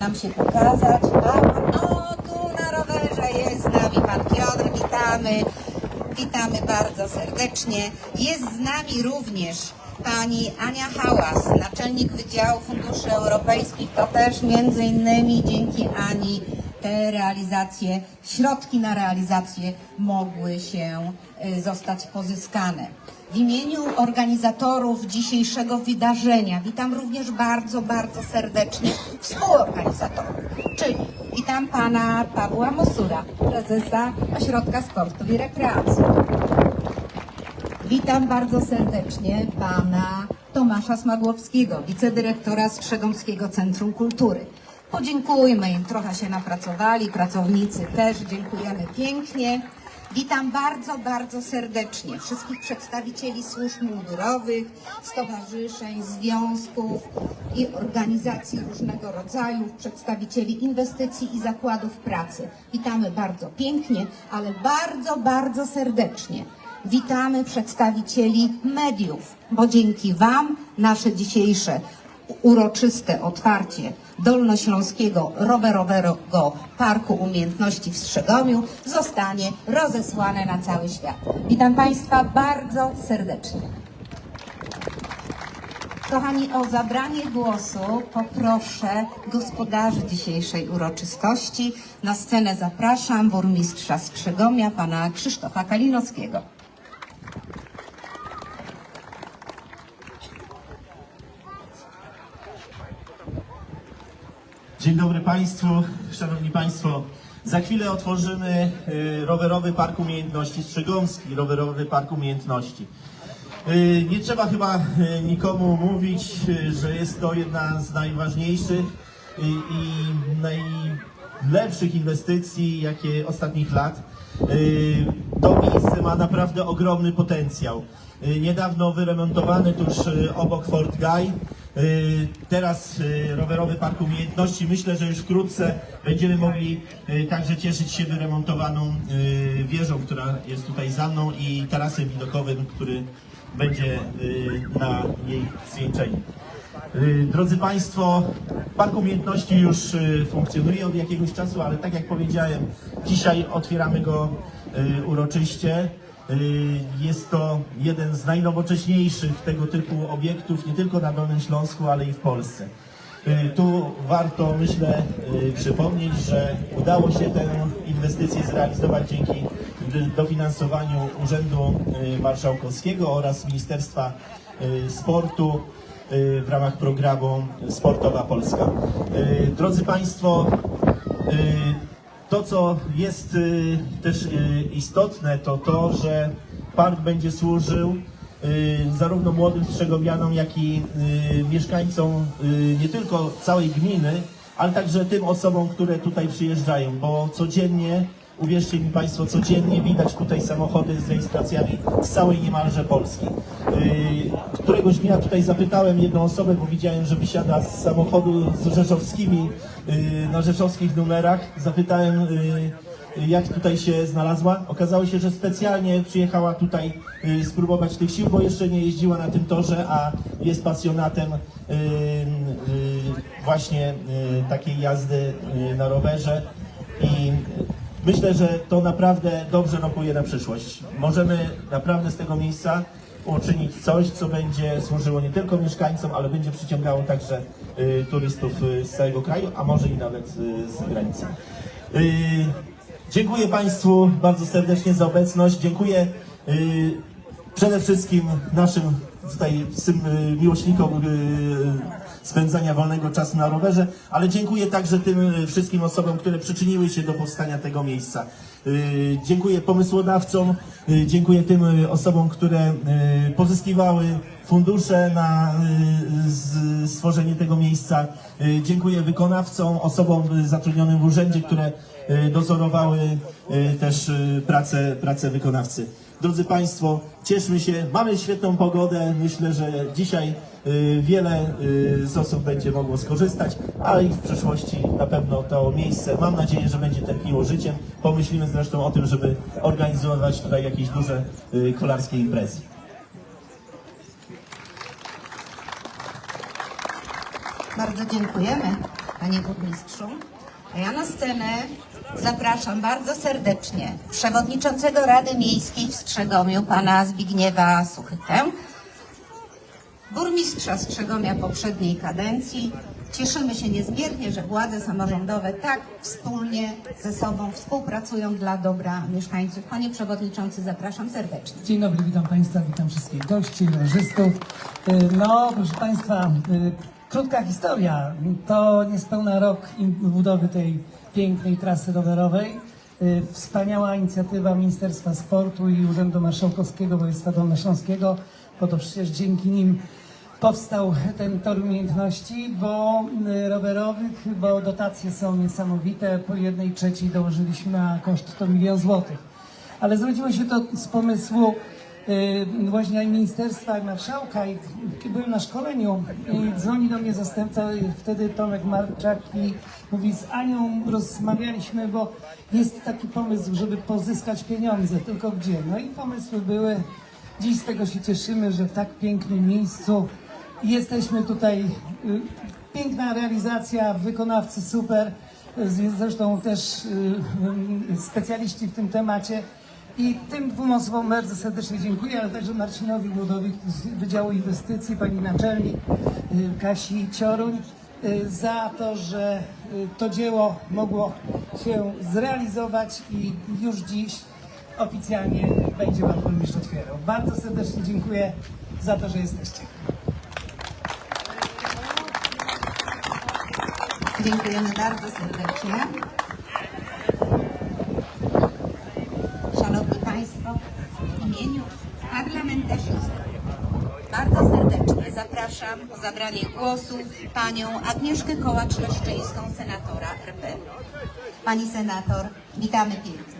nam się pokazać. A, o, tu na rowerze jest z nami pan Piotr, witamy. Witamy bardzo serdecznie. Jest z nami również pani Ania Hałas, naczelnik Wydziału Funduszy Europejskich. To też między innymi dzięki Ani te realizacje, środki na realizację mogły się y, zostać pozyskane. W imieniu organizatorów dzisiejszego wydarzenia witam również bardzo, bardzo serdecznie współorganizatorów, czyli witam pana Pawła Mosura, prezesa Ośrodka Sportu i Rekreacji. Witam bardzo serdecznie pana Tomasza Smagłowskiego, wicedyrektora Strzegomskiego Centrum Kultury. Podziękujmy im, trochę się napracowali, pracownicy też, dziękujemy pięknie. Witam bardzo, bardzo serdecznie wszystkich przedstawicieli służb mundurowych, stowarzyszeń, związków i organizacji różnego rodzaju, przedstawicieli inwestycji i zakładów pracy. Witamy bardzo pięknie, ale bardzo, bardzo serdecznie. Witamy przedstawicieli mediów, bo dzięki Wam nasze dzisiejsze uroczyste otwarcie Dolnośląskiego Rowerowego Parku Umiejętności w Strzegomiu zostanie rozesłane na cały świat. Witam Państwa bardzo serdecznie. Kochani, o zabranie głosu poproszę gospodarzy dzisiejszej uroczystości. Na scenę zapraszam burmistrza Strzegomia, pana Krzysztofa Kalinowskiego. Dzień dobry Państwu, Szanowni Państwo. Za chwilę otworzymy y, rowerowy Park Umiejętności Strzegomski, rowerowy Park Umiejętności. Y, Nie trzeba chyba y, nikomu mówić, że jest to jedna z najważniejszych i najlepszych inwestycji, jakie ostatnich lat. To miejsce ma naprawdę ogromny potencjał. Niedawno wyremontowany tuż obok Fort Guy. Y, Teraz y, rowerowy park umiejętności. Myślę, że już wkrótce będziemy mogli y, także cieszyć się wyremontowaną wieżą, która jest tutaj za mną i tarasem widokowym, który będzie na jej zwieńczeniu. Drodzy Państwo, Park Umiejętności już funkcjonuje od jakiegoś czasu, ale tak jak powiedziałem, dzisiaj otwieramy go uroczyście. Y, Jest to jeden z najnowocześniejszych tego typu obiektów, nie tylko na Dolnym Śląsku, ale i w Polsce. Y, Tu warto, myślę, y, przypomnieć, że udało się tę inwestycję zrealizować dzięki dofinansowaniu Urzędu Marszałkowskiego oraz Ministerstwa Sportu w ramach programu Sportowa Polska. Drodzy Państwo, to, co jest y, też y, istotne, to to, że park będzie służył y, zarówno młodym strzegomianom, jak i mieszkańcom nie tylko całej gminy, ale także tym osobom, które tutaj przyjeżdżają, bo codziennie, uwierzcie mi Państwo, codziennie widać tutaj samochody z rejestracjami z całej niemalże Polski. Y, Któregoś dnia tutaj zapytałem jedną osobę, bo widziałem, że wysiada z samochodu z rzeszowskimi, y, na rzeszowskich numerach. Zapytałem, y, jak tutaj się znalazła. Okazało się, że specjalnie przyjechała tutaj spróbować tych sił, bo jeszcze nie jeździła na tym torze, a jest pasjonatem właśnie takiej jazdy na rowerze. I myślę, że to naprawdę dobrze rokuje na przyszłość. Możemy naprawdę z tego miejsca uczynić coś, co będzie służyło nie tylko mieszkańcom, ale będzie przyciągało także y, turystów y, z całego kraju, a może i nawet y, z granicy. Y, dziękuję Państwu bardzo serdecznie za obecność. Dziękuję y, przede wszystkim naszym tutaj miłośnikom y, spędzania wolnego czasu na rowerze, ale dziękuję także tym y, wszystkim osobom, które przyczyniły się do powstania tego miejsca. Y, Dziękuję pomysłodawcom, y, dziękuję tym osobom, które pozyskiwały fundusze na stworzenie tego miejsca. Dziękuję wykonawcom, osobom zatrudnionym w urzędzie, które dozorowały też pracę, pracę wykonawcy. Drodzy Państwo, cieszmy się, mamy świetną pogodę. Myślę, że dzisiaj y, wiele y, z osób będzie mogło skorzystać, ale i w przyszłości na pewno to miejsce, mam nadzieję, że będzie tętniło życiem. Pomyślimy zresztą o tym, żeby organizować tutaj jakieś duże y, kolarskie imprezy. Bardzo dziękujemy. Panie Burmistrzu. A ja na scenę zapraszam bardzo serdecznie przewodniczącego Rady Miejskiej w Strzegomiu, pana Zbigniewa Suchytę, burmistrza Strzegomia poprzedniej kadencji. Cieszymy się niezmiernie, że władze samorządowe tak wspólnie ze sobą współpracują dla dobra mieszkańców. Panie Przewodniczący, zapraszam serdecznie. Dzień dobry, witam Państwa, witam wszystkich gości, rowerzystów. Y, No, proszę Państwa, y, krótka historia. To niespełna rok budowy tej pięknej trasy rowerowej. Y, Wspaniała inicjatywa Ministerstwa Sportu i Urzędu Marszałkowskiego Województwa Dolnośląskiego, bo to przecież dzięki nim powstał ten tor umiejętności, bo y, rowerowych, bo dotacje są niesamowite. Po jednej trzeciej dołożyliśmy na koszt to milion złotych ale zrodziło się to z pomysłu właśnie ministerstwa i marszałka i, byłem na szkoleniu i dzwoni do mnie zastępca, y, wtedy Tomek Marczak i mówi z Anią rozmawialiśmy, bo jest taki pomysł, żeby pozyskać pieniądze, tylko gdzie? No i pomysły były, dziś z tego się cieszymy, że w tak pięknym miejscu jesteśmy tutaj, y, piękna realizacja, wykonawcy super, z- zresztą też y, y, specjaliści w tym temacie. I tym dwóm osobom bardzo serdecznie dziękuję, ale także Marcinowi Głodowi z Wydziału Inwestycji, pani naczelnik y, Kasi Cioruń y, za to, że y, to dzieło mogło się zrealizować i już dziś oficjalnie będzie pan burmistrz otwierał. Bardzo serdecznie dziękuję za to, że jesteście. Dziękujemy bardzo serdecznie. Szanowni Państwo, w imieniu parlamentarzystów bardzo serdecznie zapraszam o zabranie głosu panią Agnieszkę Kołacz-Leszczyńską, senatora RP. Pani senator, witamy pięknie.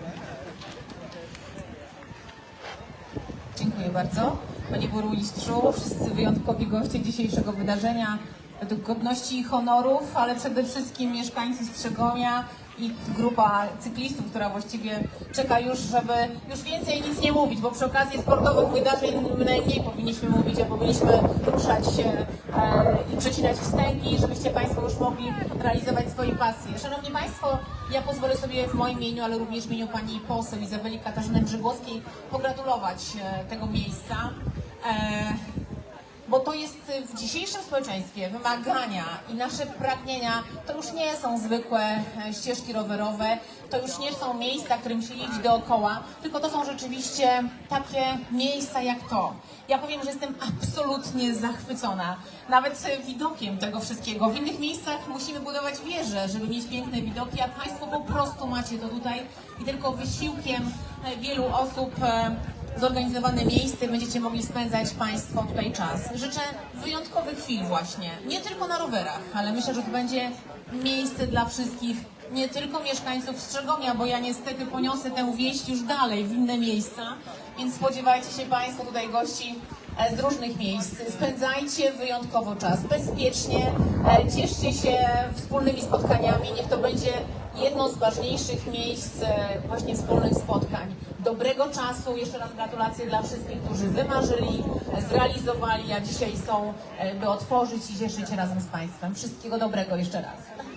Dziękuję bardzo. Panie Burmistrzu, wszyscy wyjątkowi goście dzisiejszego wydarzenia, według godności i honorów, ale przede wszystkim mieszkańcy Strzegomia i grupa cyklistów, która właściwie czeka już, żeby już więcej nic nie mówić, bo przy okazji sportowych wydarzeń najmniej powinniśmy mówić, a powinniśmy ruszać się e, i przecinać wstęgi, żebyście Państwo już mogli realizować swoje pasje. Szanowni Państwo, ja pozwolę sobie w moim imieniu, ale również w imieniu Pani poseł Izabeli Katarzyny Brzegowskiej pogratulować e, tego miejsca. Bo to jest y, w dzisiejszym społeczeństwie wymagania i nasze pragnienia to już nie są zwykłe e, ścieżki rowerowe, to już nie są miejsca, którym się jeździ dookoła, tylko to są rzeczywiście takie miejsca jak to. Ja powiem, że jestem absolutnie zachwycona nawet e, widokiem tego wszystkiego. W innych miejscach musimy budować wieże, żeby mieć piękne widoki, a Państwo po prostu macie to tutaj i tylko wysiłkiem e, wielu osób zorganizowane miejsce będziecie mogli spędzać Państwo tutaj czas. Życzę wyjątkowych chwil właśnie, nie tylko na rowerach, ale myślę, że to będzie miejsce dla wszystkich, nie tylko mieszkańców Strzegomia, bo ja niestety poniosę tę wieść już dalej w inne miejsca, więc spodziewajcie się Państwo tutaj gości e, z różnych miejsc. Spędzajcie wyjątkowo czas, bezpiecznie, e, cieszcie się wspólnymi spotkaniami, niech to będzie jedno z ważniejszych miejsc e, właśnie wspólnych spotkań. Dobrego czasu, jeszcze raz gratulacje dla wszystkich, którzy wymarzyli, zrealizowali, a dzisiaj są, e, by otworzyć i cieszyć się razem z Państwem. Wszystkiego dobrego jeszcze raz.